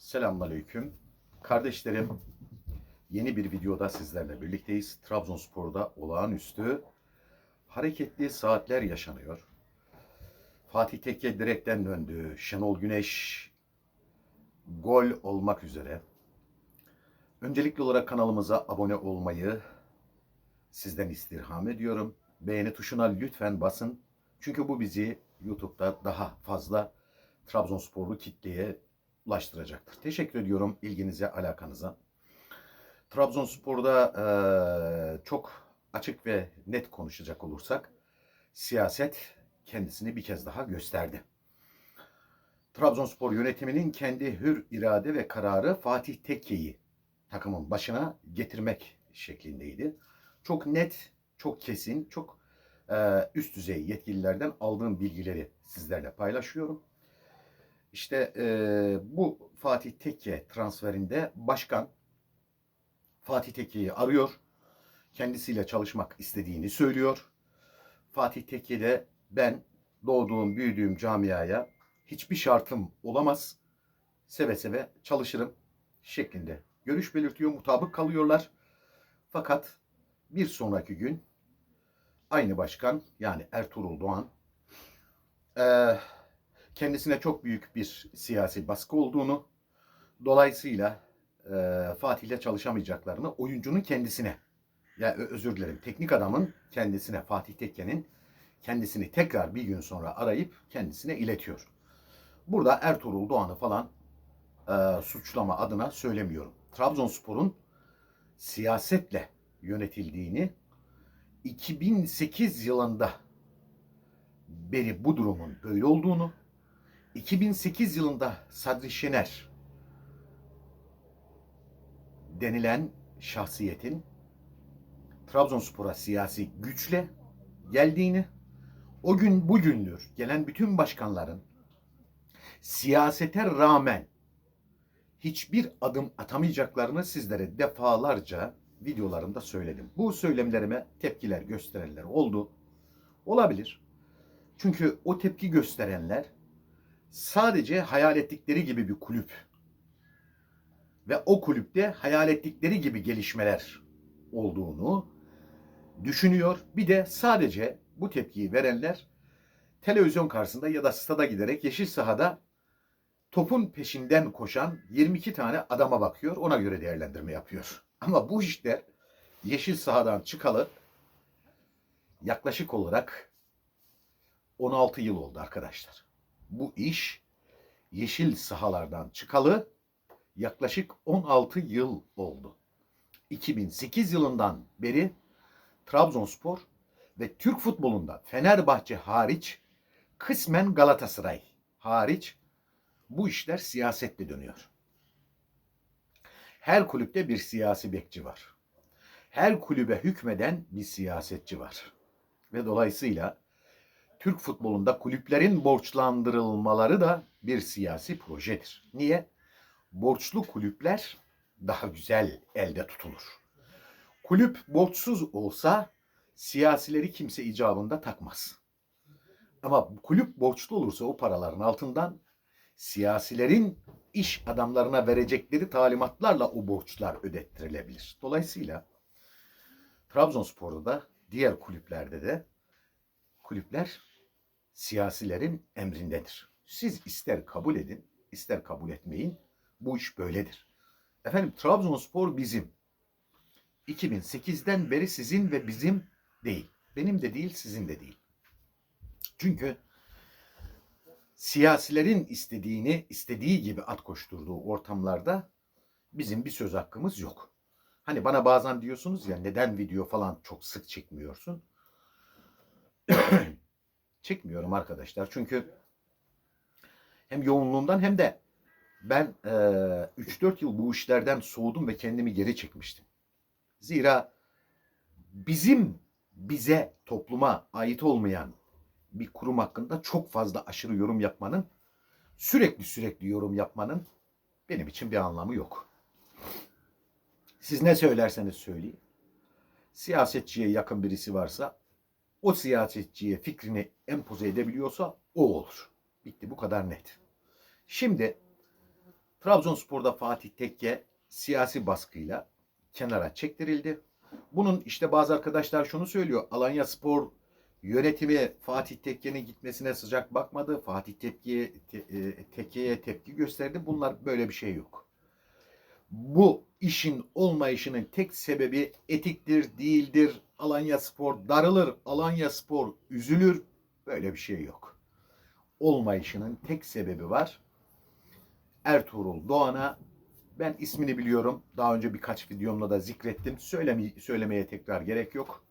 Selamünaleyküm. Kardeşlerim, yeni bir videoda sizlerle birlikteyiz. Trabzonspor'da olağanüstü hareketli saatler yaşanıyor. Fatih Tekke direkten döndü. Şenol Güneş gol olmak üzere. Öncelikli olarak kanalımıza abone olmayı sizden istirham ediyorum. Beğeni tuşuna lütfen basın. Çünkü bu bizi YouTube'da daha fazla Trabzonsporlu kitleye ulaştıracaktır. Teşekkür ediyorum ilginize, alakanıza. Trabzonspor'da eee, çok açık ve net konuşacak olursak siyaset kendisini bir kez daha gösterdi. Trabzonspor yönetiminin kendi hür irade ve kararı Fatih Tekke'yi takımın başına getirmek şeklindeydi. Çok net, çok kesin, çok eee, üst düzey yetkililerden aldığım bilgileri sizlerle paylaşıyorum. İşte eee, bu Fatih Tekke transferinde başkan Fatih Tekke'yi arıyor. Kendisiyle çalışmak istediğini söylüyor. Fatih Tekke de ben doğduğum, büyüdüğüm camiaya hiçbir şartım olamaz. Seve seve çalışırım şeklinde görüş belirtiyor. Mutabık kalıyorlar. Fakat bir sonraki gün aynı başkan yani Ertuğrul Doğan eee kendisine çok büyük bir siyasi baskı olduğunu, dolayısıyla e, Fatih'le çalışamayacaklarını oyuncunun kendisine, ya özür dilerim, teknik adamın kendisine, Fatih Tekke'nin kendisini tekrar bir gün sonra arayıp kendisine iletiyor. Burada Ertuğrul Doğan'ı falan e, suçlama adına söylemiyorum. Trabzonspor'un siyasetle yönetildiğini 2008 yılında beri bu durumun böyle olduğunu 2008 yılında Sadri Şener denilen şahsiyetin Trabzonspor'a siyasi güçle geldiğini, o gün bugündür gelen bütün başkanların siyasete rağmen hiçbir adım atamayacaklarını sizlere defalarca videolarımda söyledim. Bu söylemlerime tepkiler gösterenler oldu. Olabilir. Çünkü o tepki gösterenler sadece hayal ettikleri gibi bir kulüp ve o kulüpte hayal ettikleri gibi gelişmeler olduğunu düşünüyor. Bir de sadece bu tepkiyi verenler televizyon karşısında ya da stada giderek yeşil sahada topun peşinden koşan 22 tane adama bakıyor. Ona göre değerlendirme yapıyor. Ama bu işler yeşil sahadan çıkalı yaklaşık olarak 16 yıl oldu arkadaşlar bu iş yeşil sahalardan çıkalı yaklaşık 16 yıl oldu. 2008 yılından beri Trabzonspor ve Türk futbolunda Fenerbahçe hariç kısmen Galatasaray hariç bu işler siyasetle dönüyor. Her kulüpte bir siyasi bekçi var. Her kulübe hükmeden bir siyasetçi var. Ve dolayısıyla Türk futbolunda kulüplerin borçlandırılmaları da bir siyasi projedir. Niye? Borçlu kulüpler daha güzel elde tutulur. Kulüp borçsuz olsa siyasileri kimse icabında takmaz. Ama kulüp borçlu olursa o paraların altından siyasilerin iş adamlarına verecekleri talimatlarla o borçlar ödettirilebilir. Dolayısıyla Trabzonspor'da da diğer kulüplerde de kulüpler siyasilerin emrindedir. Siz ister kabul edin, ister kabul etmeyin. Bu iş böyledir. Efendim Trabzonspor bizim. 2008'den beri sizin ve bizim değil. Benim de değil, sizin de değil. Çünkü siyasilerin istediğini istediği gibi at koşturduğu ortamlarda bizim bir söz hakkımız yok. Hani bana bazen diyorsunuz ya neden video falan çok sık çekmiyorsun? çekmiyorum arkadaşlar. Çünkü hem yoğunluğumdan hem de ben e, 3-4 yıl bu işlerden soğudum ve kendimi geri çekmiştim. Zira bizim bize topluma ait olmayan bir kurum hakkında çok fazla aşırı yorum yapmanın sürekli sürekli yorum yapmanın benim için bir anlamı yok. Siz ne söylerseniz söyleyin. Siyasetçiye yakın birisi varsa o siyasetçiye fikrini empoze edebiliyorsa o olur. Bitti bu kadar net. Şimdi Trabzonspor'da Fatih Tekke siyasi baskıyla kenara çektirildi. Bunun işte bazı arkadaşlar şunu söylüyor. Alanya Spor yönetimi Fatih Tekke'nin gitmesine sıcak bakmadı. Fatih Tekke'ye te, e, Tekke'ye tepki gösterdi. Bunlar böyle bir şey yok. Bu işin olmayışının tek sebebi etiktir, değildir. Alanya Spor darılır, Alanya Spor üzülür. Böyle bir şey yok. Olmayışının tek sebebi var. Ertuğrul Doğan'a ben ismini biliyorum. Daha önce birkaç videomda da zikrettim. Söyleme, söylemeye tekrar gerek yok.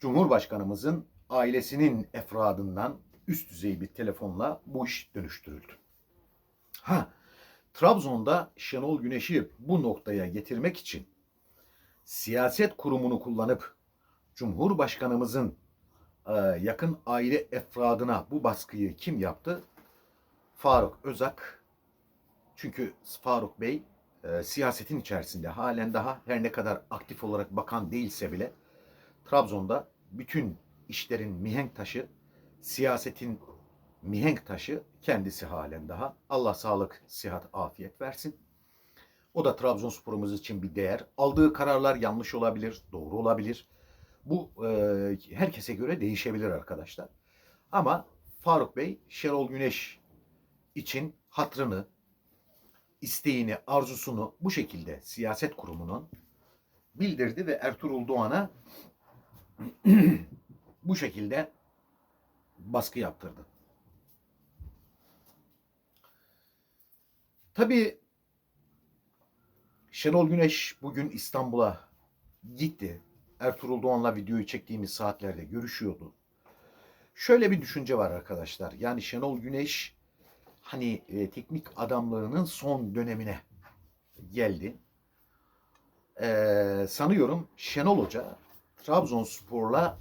Cumhurbaşkanımızın ailesinin efradından üst düzey bir telefonla bu iş dönüştürüldü. Ha, Trabzon'da Şenol Güneş'i bu noktaya getirmek için siyaset kurumunu kullanıp Cumhurbaşkanımızın e, yakın aile efradına bu baskıyı kim yaptı? Faruk Özak. Çünkü Faruk Bey e, siyasetin içerisinde halen daha her ne kadar aktif olarak bakan değilse bile Trabzon'da bütün işlerin mihenk taşı, siyasetin mihenk taşı kendisi halen daha. Allah sağlık, sıhhat, afiyet versin. O da Trabzonsporumuz için bir değer. Aldığı kararlar yanlış olabilir, doğru olabilir. Bu e, herkese göre değişebilir arkadaşlar. Ama Faruk Bey, Şenol Güneş için hatrını, isteğini, arzusunu bu şekilde siyaset kurumunun bildirdi ve Ertuğrul Doğan'a bu şekilde baskı yaptırdı. Tabii Şenol Güneş bugün İstanbul'a gitti. Ertuğrul Doğan'la videoyu çektiğimiz saatlerde görüşüyordu. Şöyle bir düşünce var arkadaşlar. Yani Şenol Güneş hani e, teknik adamlığının son dönemine geldi. Ee, sanıyorum Şenol Hoca Trabzonspor'la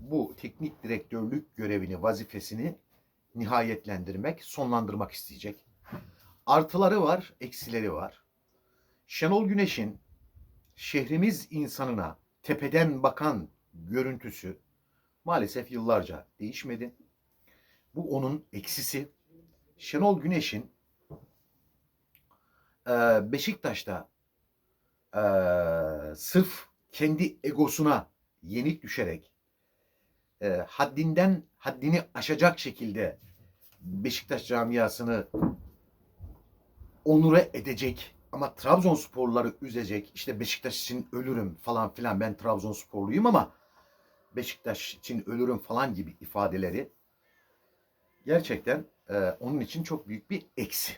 bu teknik direktörlük görevini, vazifesini nihayetlendirmek, sonlandırmak isteyecek. Artıları var, eksileri var. Şenol Güneş'in şehrimiz insanına tepeden bakan görüntüsü maalesef yıllarca değişmedi. Bu onun eksisi. Şenol Güneş'in e, Beşiktaş'ta e, sırf kendi egosuna yenik düşerek e, haddinden haddini aşacak şekilde Beşiktaş camiasını onure edecek ama Trabzonsporları üzecek işte Beşiktaş için ölürüm falan filan ben Trabzonsporluyum ama Beşiktaş için ölürüm falan gibi ifadeleri gerçekten e, onun için çok büyük bir eksi.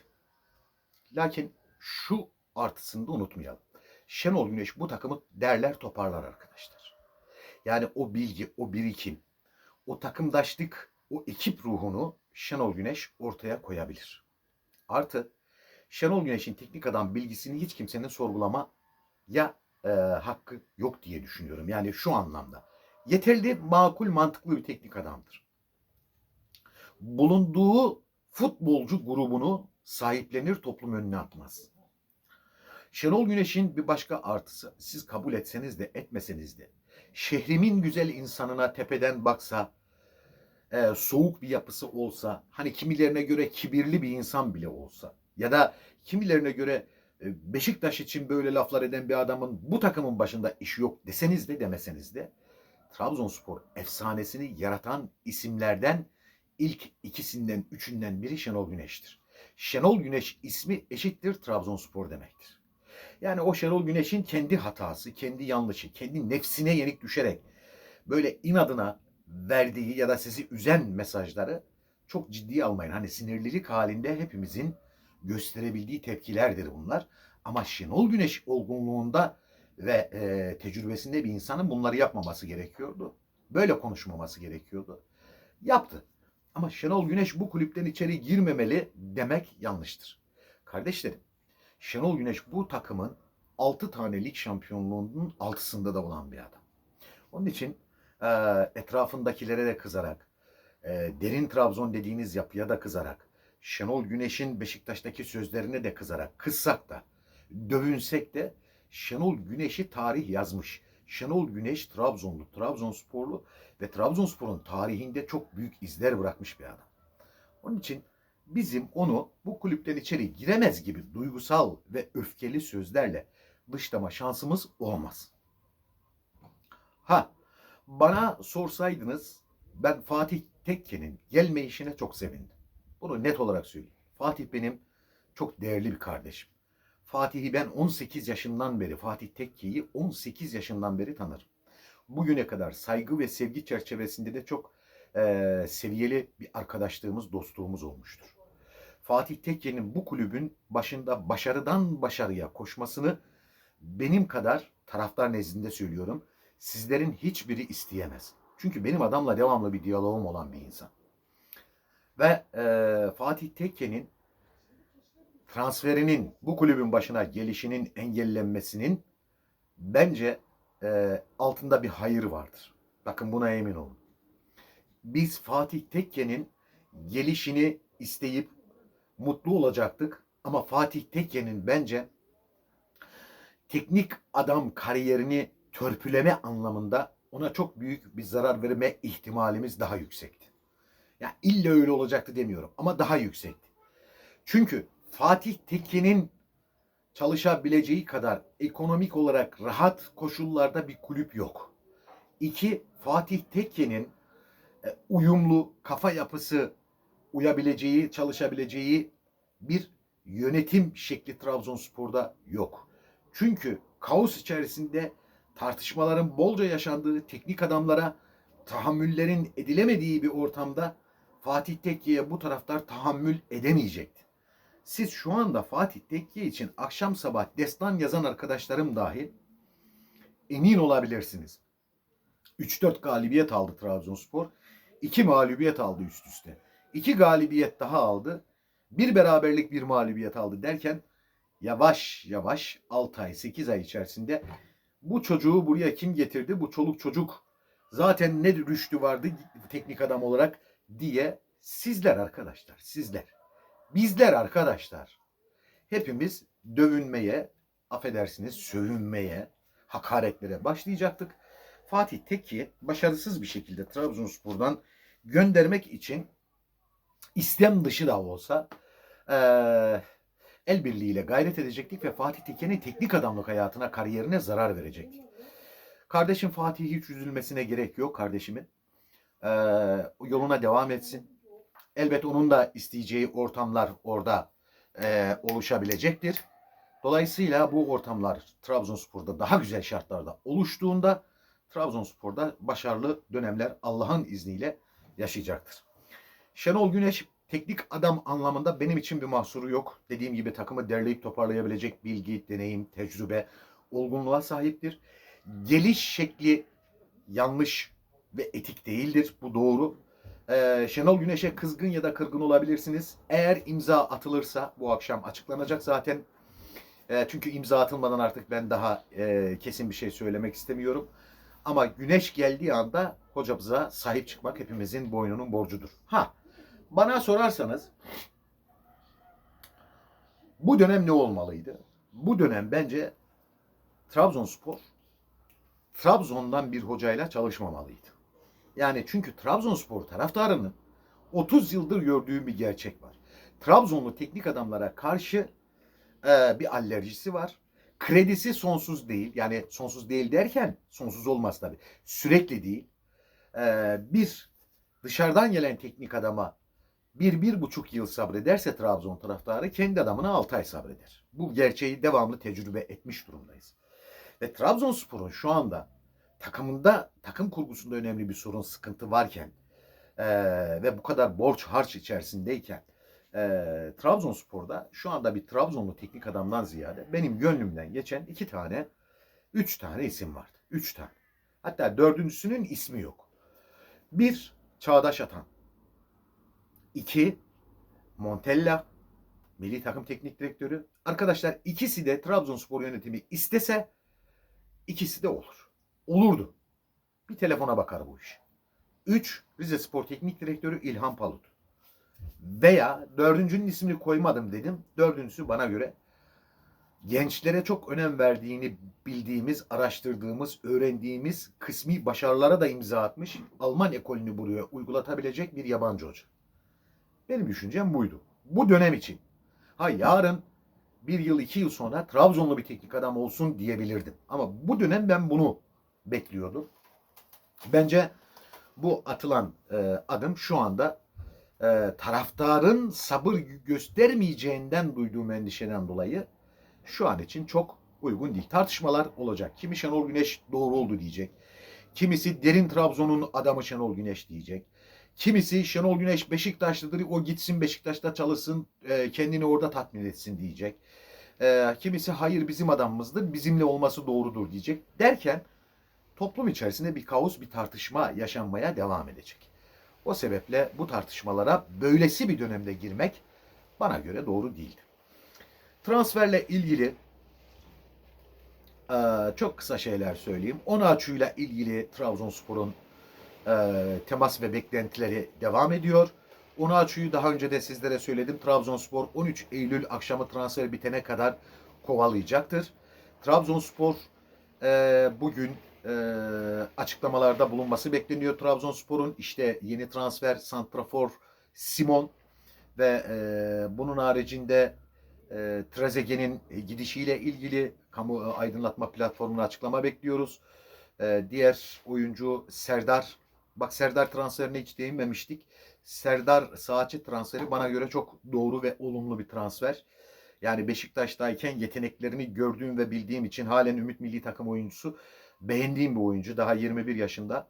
Lakin şu artısını da unutmayalım. Şenol Güneş bu takımı derler toparlar arkadaşlar. Yani o bilgi, o birikim, o takımdaşlık, o ekip ruhunu Şenol Güneş ortaya koyabilir. Artı Şenol Güneş'in teknik adam bilgisini hiç kimsenin sorgulama ya e, hakkı yok diye düşünüyorum. Yani şu anlamda. Yeterli, makul, mantıklı bir teknik adamdır. Bulunduğu futbolcu grubunu sahiplenir, toplum önüne atmaz. Şenol Güneş'in bir başka artısı, siz kabul etseniz de etmeseniz de, şehrimin güzel insanına tepeden baksa, e, soğuk bir yapısı olsa, hani kimilerine göre kibirli bir insan bile olsa, ya da kimilerine göre e, Beşiktaş için böyle laflar eden bir adamın bu takımın başında işi yok deseniz de demeseniz de Trabzonspor efsanesini yaratan isimlerden ilk ikisinden üçünden biri Şenol Güneş'tir. Şenol Güneş ismi eşittir Trabzonspor demektir. Yani o Şenol Güneş'in kendi hatası, kendi yanlışı, kendi nefsine yenik düşerek böyle inadına verdiği ya da sizi üzen mesajları çok ciddi almayın. Hani sinirlilik halinde hepimizin gösterebildiği tepkilerdir bunlar. Ama Şenol Güneş olgunluğunda ve e, tecrübesinde bir insanın bunları yapmaması gerekiyordu. Böyle konuşmaması gerekiyordu. Yaptı. Ama Şenol Güneş bu kulüpten içeri girmemeli demek yanlıştır. Kardeşlerim, Şenol Güneş bu takımın 6 tane lig şampiyonluğunun altısında da olan bir adam. Onun için e, etrafındakilere de kızarak, e, derin Trabzon dediğiniz yapıya da kızarak, Şenol Güneş'in Beşiktaş'taki sözlerine de kızarak, kızsak da, dövünsek de Şenol Güneş'i tarih yazmış. Şenol Güneş Trabzonlu, Trabzonsporlu ve Trabzonspor'un tarihinde çok büyük izler bırakmış bir adam. Onun için bizim onu bu kulüpten içeri giremez gibi duygusal ve öfkeli sözlerle dışlama şansımız olmaz. Ha, bana sorsaydınız ben Fatih Tekke'nin gelme işine çok sevindim. Bunu net olarak söyleyeyim. Fatih benim çok değerli bir kardeşim. Fatih'i ben 18 yaşından beri, Fatih Tekke'yi 18 yaşından beri tanırım. Bugüne kadar saygı ve sevgi çerçevesinde de çok eee, seviyeli bir arkadaşlığımız, dostluğumuz olmuştur. Fatih Tekke'nin bu kulübün başında başarıdan başarıya koşmasını benim kadar taraftar nezdinde söylüyorum. Sizlerin hiçbiri isteyemez. Çünkü benim adamla devamlı bir diyalogum olan bir insan. Ve eee, Fatih Tekke'nin transferinin bu kulübün başına gelişinin engellenmesinin bence eee, altında bir hayır vardır. Bakın buna emin olun. Biz Fatih Tekke'nin gelişini isteyip mutlu olacaktık ama Fatih Tekke'nin bence teknik adam kariyerini törpüleme anlamında ona çok büyük bir zarar verme ihtimalimiz daha yüksekti. Ya illa öyle olacaktı demiyorum ama daha yüksekti. Çünkü Fatih Tekke'nin çalışabileceği kadar ekonomik olarak rahat koşullarda bir kulüp yok. İki, Fatih Tekke'nin e, uyumlu kafa yapısı uyabileceği, çalışabileceği bir yönetim şekli Trabzonspor'da yok. Çünkü kaos içerisinde tartışmaların bolca yaşandığı teknik adamlara tahammüllerin edilemediği bir ortamda Fatih Tekke'ye bu taraftar tahammül edemeyecekti. Siz şu anda Fatih Tekke için akşam sabah destan yazan arkadaşlarım dahil emin olabilirsiniz. 3-4 galibiyet aldı Trabzonspor. 2 mağlubiyet aldı üst üste. 2 galibiyet daha aldı. Bir beraberlik bir mağlubiyet aldı derken yavaş yavaş 6 ay 8 ay içerisinde bu çocuğu buraya kim getirdi? Bu çoluk çocuk zaten ne rüştü vardı teknik adam olarak diye sizler arkadaşlar sizler bizler arkadaşlar hepimiz dövünmeye affedersiniz sövünmeye hakaretlere başlayacaktık. Fatih Tekki başarısız bir şekilde Trabzonspor'dan göndermek için istem dışı da olsa eee el birliğiyle gayret edecektik ve Fatih Teke'nin teknik adamlık hayatına, kariyerine zarar verecektik. Kardeşim Fatih hiç üzülmesine gerek yok kardeşimin. Ee, yoluna devam etsin. Elbet onun da isteyeceği ortamlar orada e, oluşabilecektir. Dolayısıyla bu ortamlar Trabzonspor'da daha güzel şartlarda oluştuğunda Trabzonspor'da başarılı dönemler Allah'ın izniyle yaşayacaktır. Şenol Güneş teknik adam anlamında benim için bir mahsuru yok. Dediğim gibi takımı derleyip toparlayabilecek bilgi, deneyim, tecrübe, olgunluğa sahiptir. Geliş şekli yanlış ve etik değildir. Bu doğru. Ee, Şenol Güneş'e kızgın ya da kırgın olabilirsiniz. Eğer imza atılırsa bu akşam açıklanacak zaten. Ee, çünkü imza atılmadan artık ben daha e, kesin bir şey söylemek istemiyorum. Ama güneş geldiği anda hocamıza sahip çıkmak hepimizin boynunun borcudur. Ha, bana sorarsanız bu dönem ne olmalıydı? Bu dönem bence Trabzonspor Trabzon'dan bir hocayla çalışmamalıydı. Yani çünkü Trabzonspor taraftarının 30 yıldır gördüğü bir gerçek var. Trabzonlu teknik adamlara karşı e, bir alerjisi var. Kredisi sonsuz değil. Yani sonsuz değil derken sonsuz olmaz tabii. Sürekli değil. E, bir dışarıdan gelen teknik adama bir, bir buçuk yıl sabrederse Trabzon taraftarı kendi adamına altı ay sabreder. Bu gerçeği devamlı tecrübe etmiş durumdayız. Ve Trabzonspor'un şu anda takımında, takım kurgusunda önemli bir sorun, sıkıntı varken eee, ve bu kadar borç harç içerisindeyken eee Trabzonspor'da şu anda bir Trabzonlu teknik adamdan ziyade benim gönlümden geçen iki tane, üç tane isim vardı. Üç tane. Hatta dördüncüsünün ismi yok. Bir, Çağdaş Atan. İki, Montella, milli takım teknik direktörü. Arkadaşlar ikisi de Trabzonspor yönetimi istese ikisi de olur. Olurdu. Bir telefona bakar bu iş. Üç, Rize Spor Teknik Direktörü İlhan Palut. Veya dördüncünün ismini koymadım dedim. Dördüncüsü bana göre gençlere çok önem verdiğini bildiğimiz, araştırdığımız, öğrendiğimiz kısmi başarılara da imza atmış. Alman ekolünü buraya uygulatabilecek bir yabancı hoca. Benim düşüncem buydu. Bu dönem için. Ha yarın bir yıl iki yıl sonra Trabzonlu bir teknik adam olsun diyebilirdim. Ama bu dönem ben bunu bekliyordum. Bence bu atılan e, adım şu anda e, taraftarın sabır göstermeyeceğinden duyduğum endişeden dolayı şu an için çok uygun değil. Tartışmalar olacak. Kimi Şenol Güneş doğru oldu diyecek. Kimisi derin Trabzon'un adamı Şenol Güneş diyecek. Kimisi Şenol Güneş Beşiktaşlıdır o gitsin Beşiktaş'ta çalışsın e, kendini orada tatmin etsin diyecek. E, kimisi hayır bizim adamımızdır bizimle olması doğrudur diyecek. Derken toplum içerisinde bir kaos bir tartışma yaşanmaya devam edecek. O sebeple bu tartışmalara böylesi bir dönemde girmek bana göre doğru değildi. Transferle ilgili ee, çok kısa şeyler söyleyeyim. Onaçu'yla ilgili Trabzonspor'un e, temas ve beklentileri devam ediyor. Onaçu'yu daha önce de sizlere söyledim. Trabzonspor 13 Eylül akşamı transfer bitene kadar kovalayacaktır. Trabzonspor e, bugün e, açıklamalarda bulunması bekleniyor. Trabzonspor'un işte yeni transfer Santrafor Simon ve e, bunun haricinde e, Trezeguet'in gidişiyle ilgili kamu aydınlatma platformuna açıklama bekliyoruz. E, diğer oyuncu Serdar. Bak Serdar transferine hiç değinmemiştik. Serdar Saatçi transferi bana göre çok doğru ve olumlu bir transfer. Yani Beşiktaş'tayken yeteneklerini gördüğüm ve bildiğim için halen Ümit Milli Takım oyuncusu. Beğendiğim bir oyuncu. Daha 21 yaşında.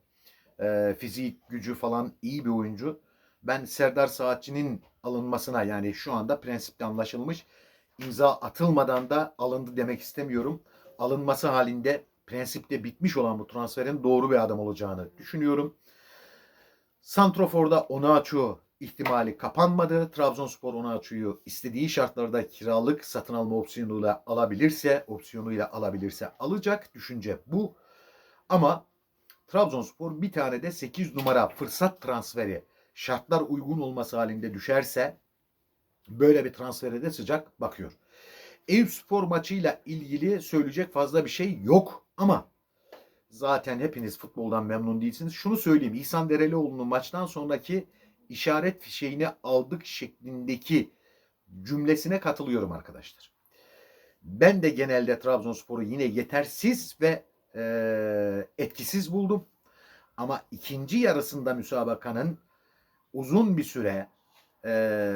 E, fizik gücü falan iyi bir oyuncu. Ben Serdar Saatçi'nin alınmasına yani şu anda prensipte anlaşılmış imza atılmadan da alındı demek istemiyorum. Alınması halinde prensipte bitmiş olan bu transferin doğru bir adım olacağını düşünüyorum. Santrofor'da Onaçu ihtimali kapanmadı. Trabzonspor Onaçu'yu istediği şartlarda kiralık satın alma opsiyonuyla alabilirse, opsiyonuyla alabilirse alacak. Düşünce bu. Ama Trabzonspor bir tane de 8 numara fırsat transferi şartlar uygun olması halinde düşerse böyle bir transfere de sıcak bakıyor. Eyüp Spor maçıyla ilgili söyleyecek fazla bir şey yok ama zaten hepiniz futboldan memnun değilsiniz. Şunu söyleyeyim. İhsan Derelioğlu'nun maçtan sonraki işaret fişeğini aldık şeklindeki cümlesine katılıyorum arkadaşlar. Ben de genelde Trabzonspor'u yine yetersiz ve e, etkisiz buldum. Ama ikinci yarısında müsabakanın uzun bir süre e,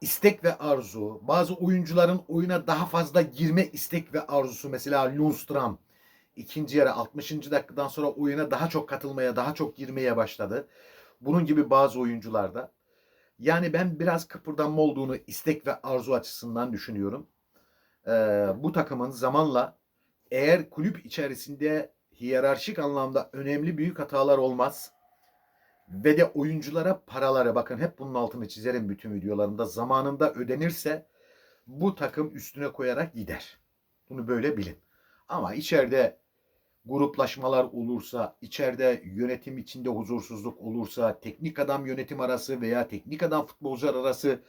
istek ve arzu, bazı oyuncuların oyuna daha fazla girme istek ve arzusu mesela Lundstram ikinci yarı 60. dakikadan sonra oyuna daha çok katılmaya, daha çok girmeye başladı. Bunun gibi bazı oyuncularda. Yani ben biraz kıpırdanma olduğunu istek ve arzu açısından düşünüyorum. Ee, bu takımın zamanla eğer kulüp içerisinde hiyerarşik anlamda önemli büyük hatalar olmaz ve de oyunculara paraları bakın hep bunun altını çizerim bütün videolarımda zamanında ödenirse bu takım üstüne koyarak gider. Bunu böyle bilin. Ama içeride gruplaşmalar olursa, içeride yönetim içinde huzursuzluk olursa, teknik adam yönetim arası veya teknik adam futbolcular arası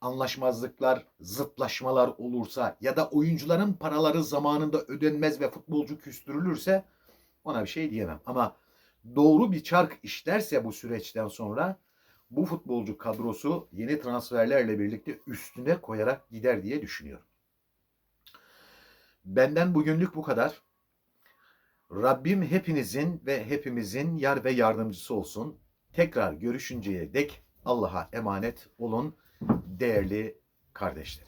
anlaşmazlıklar, zıtlaşmalar olursa ya da oyuncuların paraları zamanında ödenmez ve futbolcu küstürülürse ona bir şey diyemem. Ama doğru bir çark işlerse bu süreçten sonra bu futbolcu kadrosu yeni transferlerle birlikte üstüne koyarak gider diye düşünüyorum. Benden bugünlük bu kadar. Rabbim hepinizin ve hepimizin yar ve yardımcısı olsun. Tekrar görüşünceye dek Allah'a emanet olun değerli kardeşlerim.